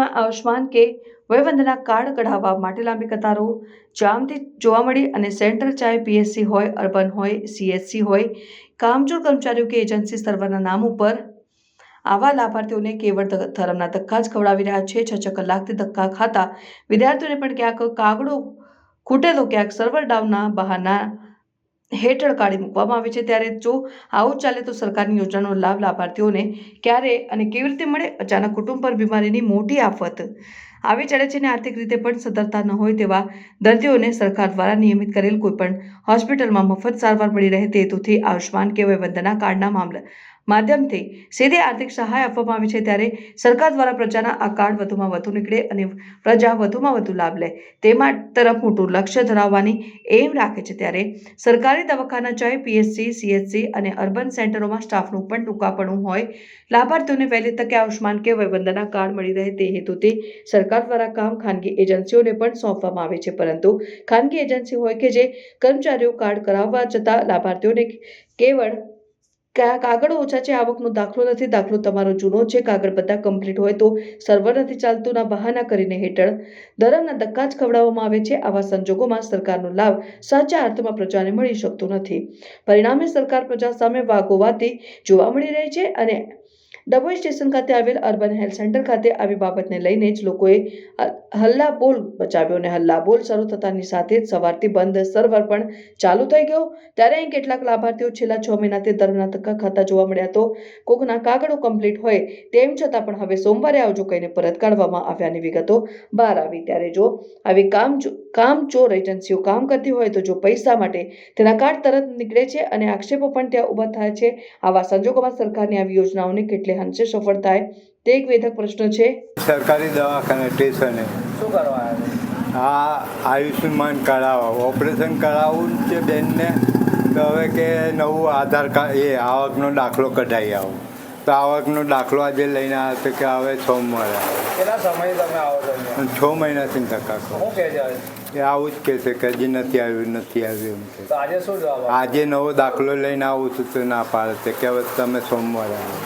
બેઠકમાં આયુષ્માન કે વયવંદના કાર્ડ કઢાવવા માટે લાંબી કતારો. જામથી જોવા મળી અને સેન્ટર ચાહે પીએસસી હોય, અર્બન હોય, સીએસસી હોય, કામચોર કર્મચારીઓ કે એજન્સી સર્વરના નામ ઉપર. આવા લાભાર્થીઓને કેવળ ધરમના ધક્કા જ ખવડાવી રહ્યા છે. છ છ કલાકથી ધક્કા ખાતા વિદ્યાર્થીઓને પણ ક્યાંક કાગડો ખૂટેલો, ક્યાંક સર્વર ડાઉનના બહાના હેઠળ કાઢી મૂકવામાં આવે છે. ત્યારે જો આવું ચાલે તો સરકારની યોજનાનો લાભ લાભાર્થીઓને ક્યારે અને કેવી રીતે મળે? અચાનક કુટુંબ પર બીમારીની મોટી આફત આવી ચડે છે અને આર્થિક રીતે પણ સદ્ધરતા ન હોય તેવા દર્દીઓને સરકાર દ્વારા નિયમિત કરેલ કોઈપણ હોસ્પિટલમાં મફત સારવાર મળી રહે તે હેતુથી આયુષ્માન કે વંદના કાર્ડના મામલા માધ્યમથી સીધી આર્થિક સહાય આપવામાં આવી છે ત્યારે સરકાર દ્વારા પ્રજાના આ કાર્ડ વધુમાં વધુ નીકળે અને પ્રજા વધુમાં વધુ લાભ લે. તેમાં તરફ મોટું લક્ષ્ય ધરાવવાની એમ રાખે છે ત્યારે સરકારી દવાખાના ચાહે પીએચસી સીએચસી અને અર્બન સેન્ટરોમાં સ્ટાફનું પણ ટૂંકાપણું હોય. લાભાર્થીઓને વહેલી તકે આયુષ્માન કે વયવંદના કાર્ડ મળી રહે તે હેતુથી સરકાર દ્વારા કામ ખાનગી એજન્સીઓને પણ સોંપવામાં આવે છે. પરંતુ ખાનગી એજન્સી હોય કે જે કર્મચારીઓ કાર્ડ કરાવવા જતા લાભાર્થીઓને કેવળ કા- કાગળ ઓછા છે, આવકનો દાખલો નથી, દાખલો તમારો જૂનો છે, કાગળ બધા કમ્પ્લીટ હોય તો સર્વર નથી ચાલતું, ના બહાના કરીને હેઠળ દરમના ધક્કા જ ખવડાવવામાં આવે છે, આવા સંજોગોમાં સરકારનો લાભ સાચા અર્થમાં પ્રજાને મળી શકતો નથી. પરિણામે સરકાર પ્રજા સામે વાગોવાતી જોવા મળી રહી છે અને ડભોઈ સ્ટેશન ખાતે આવેલ અર્બન હેલ્થ સેન્ટર ખાતે આવી બાબતને લઈને જ લોકોએ હલ્લા બોલ બચાવ્યો અને હલ્લા બોલ શરૂ થતાની સાથે જ સવારથી બંધ સર્વર પણ ચાલુ થઈ ગયો. ત્યારે અહીં કેટલાક લાભાર્થીઓ છેલ્લા છ મહિનાથી દરના ધક્કા ખાતા જોવા મળ્યા તો કોકના કાગળો કમ્પ્લીટ હોય તેમ છતાં પણ હવે સોમવારે આવજો કહીને પરત કાઢવામાં આવ્યાની વિગતો બહાર આવી. ત્યારે જો આવી કામ કામચોર એજન્સીઓ કામ કરતી હોય તો જો પૈસા માટે તેના કાર્ડ તરત નીકળે છે અને આક્ષેપો પણ ત્યાં ઊભા થાય છે. આવા સંજોગોમાં સરકારની આવી યોજનાઓને કેટલે અંશે સફળ થાય. તે એક વેધક પ્રશ્ન છે. સરકારી દવાખાને સ્ટેશને શું કરવા આવ્યા આ આયુષ્યમાન કરાવવા ઓપરેશન કરાવવું છે બેનને. તો હવે કે નવું આધાર કાર્ડ એ આવકનો દાખલો કઢાઈ આવો. તો આવકનો દાખલો આજે લઈને આવ્યો તો કે હવે સોમવારે આવે. કેટલા સમય તમે આવો છો છ મહિનાથી ધક્કા કરો શું કહે છે? એ આવું જ કહે છે કે હજી નથી આવ્યું નથી આવ્યું એમ કે આજે શું જવાબ આજે નવો દાખલો લઈને આવું છું તો ના પાડે છે કે હવે તમે સોમવારે આવો.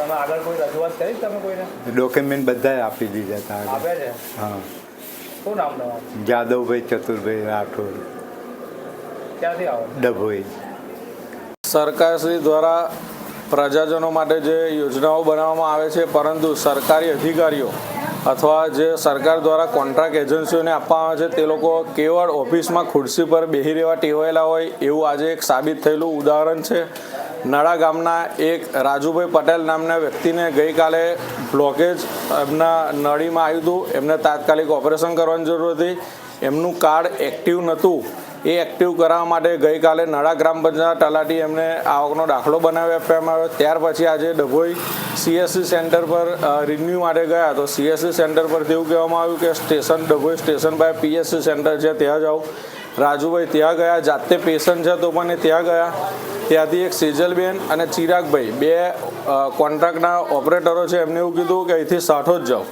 તમે આગળ કોઈ રજૂઆત કરી તમે કોઈને? ડોક્યુમેન્ટ બધા આપી દીધા હતા આપ્યા છે? હા. શું નામ તમારું? જાદવભાઈ ચતુરભાઈ રાઠોડ. ક્યાંથી આવો? ડભોઈ. સરકારશ્રી દ્વારા પ્રજાજનો માટે જે યોજનાઓ બનાવવામાં આવે છે પરંતુ સરકારી અધિકારીઓ અથવા જે સરકાર દ્વારા કોન્ટ્રાક્ટ એજન્સીઓને આપવામાં આવે છે તે લોકો કેવળ ઓફિસમાં ખુરશી પર બેસી રહેવા ટેવાયેલા હોય એવું આજે એક સાબિત થયેલું ઉદાહરણ છે. નડા ગામના એક રાજુભાઈ પટેલ નામના વ્યક્તિને ગઈકાલે બ્લોકેજ એમના નળીમાં આવ્યું હતું. એમને તાત્કાલિક ઓપરેશન કરવાની જરૂર હતી. એમનું કાર્ડ એક્ટિવ નહોતું. એ એક્ટિવ કરાવવા માટે ગઈકાલે નળા ગ્રામ પંચાયત તલાટી એમને આવકનો દાખલો બનાવી આપવામાં આવ્યો. ત્યાર પછી આજે ડભોઈ સીએસસી સેન્ટર પર રિન્યુ માટે ગયા તો સીએસસી સેન્ટર પરથી એવું કહેવામાં આવ્યું કે સ્ટેશન, ડભોઈ સ્ટેશન પાસે પીએસસી સેન્ટર છે, ત્યાં જાઓ. રાજુભાઈ ત્યાં ગયા, જાતે પેશન્ટ છે તો પણ ત્યાં ગયા. ત્યાંથી એક સેજલબેન અને ચિરાગભાઈ, બે કોન્ટ્રાક્ટના ઓપરેટરો છે. એમને એવું કીધું કે અહીંથી સાઠો જ જાઓ.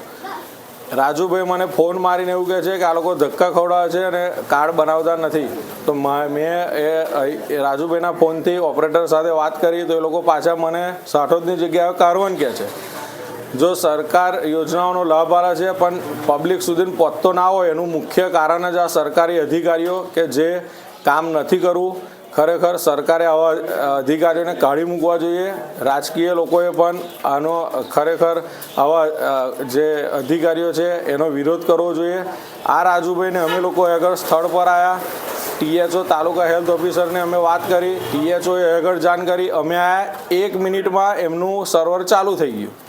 રાજુભાઈ મને ફોન મારીને એવું કહે છે કે આ લોકો ધક્કા ખવડાવે છે અને કાર્ડ બનાવતા નથી. તો મેં એ રાજુભાઈના ફોનથી ઓપરેટર સાથે વાત કરી તો એ લોકો પાછા મને સાઠોદની જગ્યાએ કારવન કહે છે. જો સરકાર યોજનાઓનો લાભ આલે છે, પણ પબ્લિક સુધી પહોંચતો ના હોય, એનું મુખ્ય કારણ જ આ સરકારી અધિકારીઓ કે જે કામ નથી કરવું. ખરેખર સરકારે આવા અધિકારીઓને કાઢી મૂકવા જોઈએ. રાજકીય લોકોએ પણ આનો ખરેખર આવા જે અધિકારીઓ છે, એનો વિરોધ કરવો જોઈએ. આ રાજુભાઈને અમે લોકો આગળ સ્થળ પર આવ્યા ટીએચઓ તાલુકા હેલ્થ ઓફિસરને અમે વાત કરી. ટીએચઓએ આગળ જાણ કરી. અમે આ એક મિનિટમાં એમનું સર્વર ચાલુ થઈ ગયું.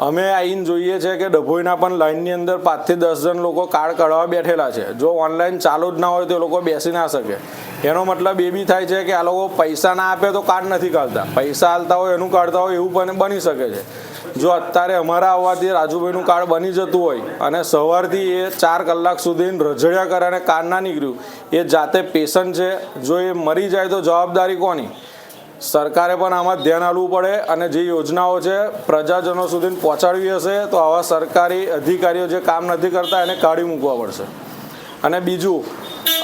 અમે આવીને જોઈએ છે કે ડભોઈના પણ લાઇનની અંદર પાંચથી દસ જણ લોકો કાર્ડ કાઢવા બેઠેલા છે. જો ઓનલાઈન ચાલુ જ ના હોય તો એ લોકો બેસી ના શકે. એનો મતલબ એ બી થાય છે કે આ લોકો પૈસા ના આપે તો કાર્ડ નથી કાઢતા. પૈસા હાલતા હોય, એનું કાઢતા હોય એવું પણ બની શકે છે. જો અત્યારે અમારા આવવાથી રાજુભાઈનું કાર્ડ બની જતું હોય અને સવારથી એ ચાર કલાક સુધી રજડ્યા કરે અને કાર્ડ ના નીકળ્યું, એ જાતે પેશન્ટ છે. જો એ મરી જાય તો જવાબદારી કોની? સરકારે પણ આમાં ધ્યાન આપવું પડે અને જે યોજનાઓ છે પ્રજાજનો સુધી પહોંચાડવી હશે, તો આવા સરકારી અધિકારીઓ જે કામ નથી કરતા એને કાઢી મૂકવા પડશે. અને બીજું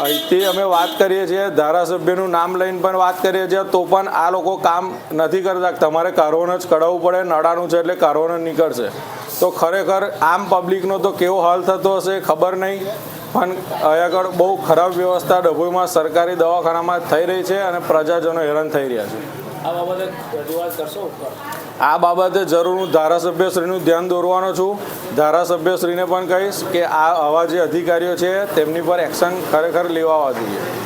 અહીંથી અમે વાત કરીએ છીએ, ધારાસભ્યનું નામ લઈને પણ વાત કરીએ છીએ, તો પણ આ લોકો કામ નથી કરતા. તમારે કારોને જ કઢાવવું પડે નડાનું છે એટલે કારોને નીકળશે. તો ખરેખર આમ પબ્લિકનો તો કેવો હાલ થતો હશે ખબર નહીં. પણ આગળ બહુ ખરાબ વ્યવસ્થા ડભોઈમાં સરકારી દવાખાનામાં થઈ રહી છે અને પ્રજાજનો હેરાન થઈ રહ્યા છે. આ બાબતે રજૂઆત કરશો આ બાબતે જરૂર હું ધારાસભ્યશ્રીનું ધ્યાન દોરવાનો છું. ધારાસભ્યશ્રીને પણ કહીશ કે આ આવા જે અધિકારીઓ છે તેમની પર એક્શન ખરેખર લેવા જોઈએ.